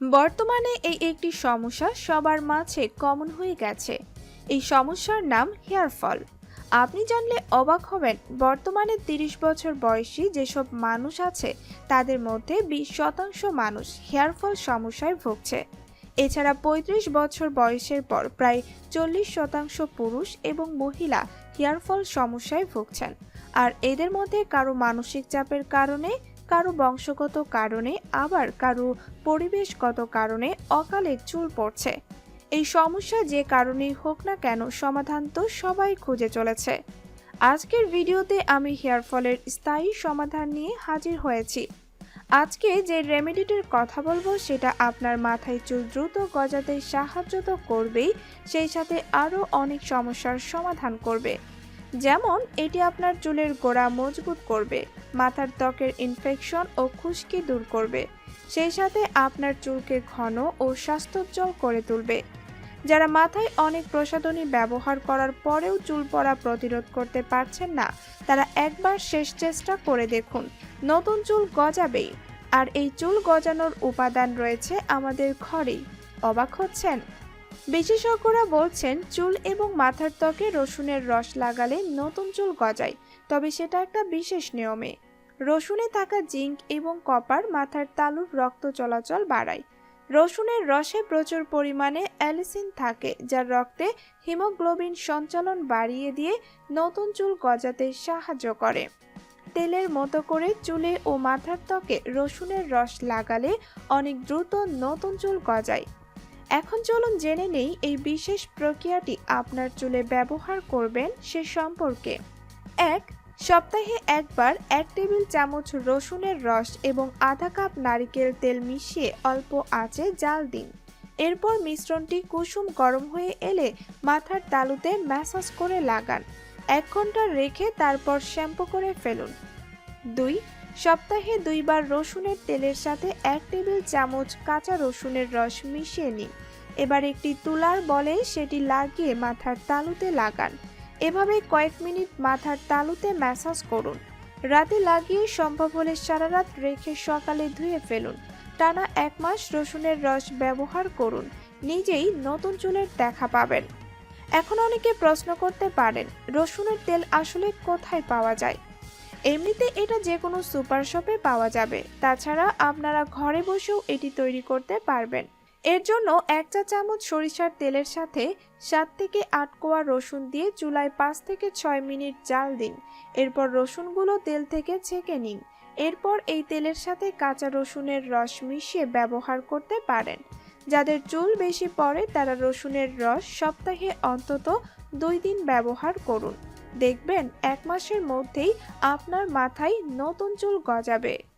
বর্তমানে এই একটি সমস্যা সবার মাঝে কমন হয়ে গেছে। এই সমস্যার নাম হেয়ার ফল আপনি জানলে অবাক হবেন, বর্তমানে তিরিশ বছর বয়সী যেসব মানুষ আছে, তাদের মধ্যে বিশ শতাংশ মানুষ হেয়ার ফল সমস্যায় ভুগছে। এছাড়া ৩৫ বছর বয়সের পর প্রায় চল্লিশ শতাংশ পুরুষ এবং মহিলা হেয়ার ফল সমস্যায় ভুগছেন। আর এদের মধ্যে কারও মানসিক চাপের কারণে কারও বংশগত কারণে, আবার কারও পরিবেশগত কারণে অকালে চুল পড়ছে। এই সমস্যা যে কারণেই হোক না কেন, সমাধান তো সবাই খুঁজে চলেছে। আজকের ভিডিওতে আমি হেয়ার ফলের স্থায়ী সমাধান নিয়ে হাজির হয়েছি। আজকে যে রেমেডিটির কথা বলব, সেটা আপনার মাথায় চুল দ্রুত গজাতে সাহায্য তো করবেই, সেই সাথে আরও অনেক সমস্যার সমাধান করবে। যেমন, এটি আপনার চুলের গোড়া মজবুত করবে। মাথার ত্বকের ইনফেকশন ও খুশকি দূর করবে। সেই সাথে আপনার চুলকে ঘন ও স্বাস্থ্যোজ্জ্বল করে তুলবে। যারা মাথায় অনেক প্রসাধনী ব্যবহার করার পরেও চুল পড়া প্রতিরোধ করতে পারছেন না, তারা একবার শেষ চেষ্টা করে দেখুন। নতুন চুল গজাবেই। আর এই চুল গজানোর উপাদান রয়েছে আমাদের ঘরেই অবাক হচ্ছেন? বিশেষজ্ঞরা বলছেন, চুল এবং মাথার ত্বকে রসুনের রস লাগালে নতুন চুল গজায়। তবে সেটা একটা বিশেষ নিয়মে। রসুনে থাকা জিঙ্ক এবং কপার মাথার তালুর রক্ত চলাচল বাড়ায়। রসুনের রসে প্রচুর পরিমাণে অ্যালিসিন থাকে যা রক্তে হিমোগ্লোবিন সঞ্চালন বাড়িয়ে দিয়ে নতুন চুল গজাতে সাহায্য করে। তেলের মতো করে চুলে ও মাথার ত্বকে রসুনের রস লাগালে অনেক দ্রুত নতুন চুল গজায়। এখন চলুন জেনে নেই এই বিশেষ প্রক্রিয়াটি আপনার চুলে ব্যবহার করবেন সে সম্পর্কে। এক সপ্তাহে একবার এক টেবিল চামচ রসুনের রস এবং আধা কাপ নারিকেল তেল মিশিয়ে অল্প আঁচে জাল দিন। এরপর মিশ্রণটি কুসুম গরম হয়ে এলে মাথার তালুতে ম্যাসাজ করে লাগান। এক ঘণ্টা রেখে তারপর শ্যাম্পু করে ফেলুন। দুই, সপ্তাহে দুইবার রসুনের তেলের সাথে এক টেবিল চামচ কাঁচা রসুনের রস মিশিয়ে নিন। এবার একটি তুলার বলে সেটি লাগিয়ে মাথার তালুতে লাগান। এভাবে কয়েক মিনিট মাথার তালুতে ম্যাসাজ করুন। রাতে লাগিয়ে সম্ভব হলে সারা রাত রেখে সকালে ধুয়ে ফেলুন। টানা এক মাস রসুনের রস ব্যবহার করুন। নিজেই নতুন চুলের দেখা পাবেন। এখন অনেকে প্রশ্ন করতে পারেন, রসুনের তেল আসলে কোথায় পাওয়া যায়? এমনিতে এটা যে কোনো সুপার শপে পাওয়া যাবে। তাছাড়া আপনারা ঘরে বসেও এটি তৈরি করতে পারবেন। এর জন্য এক চা চামচ সরিষার তেলের সাথে সাত থেকে আট কোয়া রসুন দিয়ে চুলায় পাঁচ থেকে ছয় মিনিট জাল দিন। এরপর রসুনগুলো তেল থেকে ছেঁকে নিন। এরপর এই তেলের সাথে কাঁচা রসুনের রস মিশিয়ে ব্যবহার করতে পারেন। যাদের চুল বেশি পড়ে, তারা রসুনের রস সপ্তাহে অন্তত দুই দিন ব্যবহার করুন। দেখবেন, এক মাসের মধ্যেই আপনার মাথায় নতুন চুল গজাবে।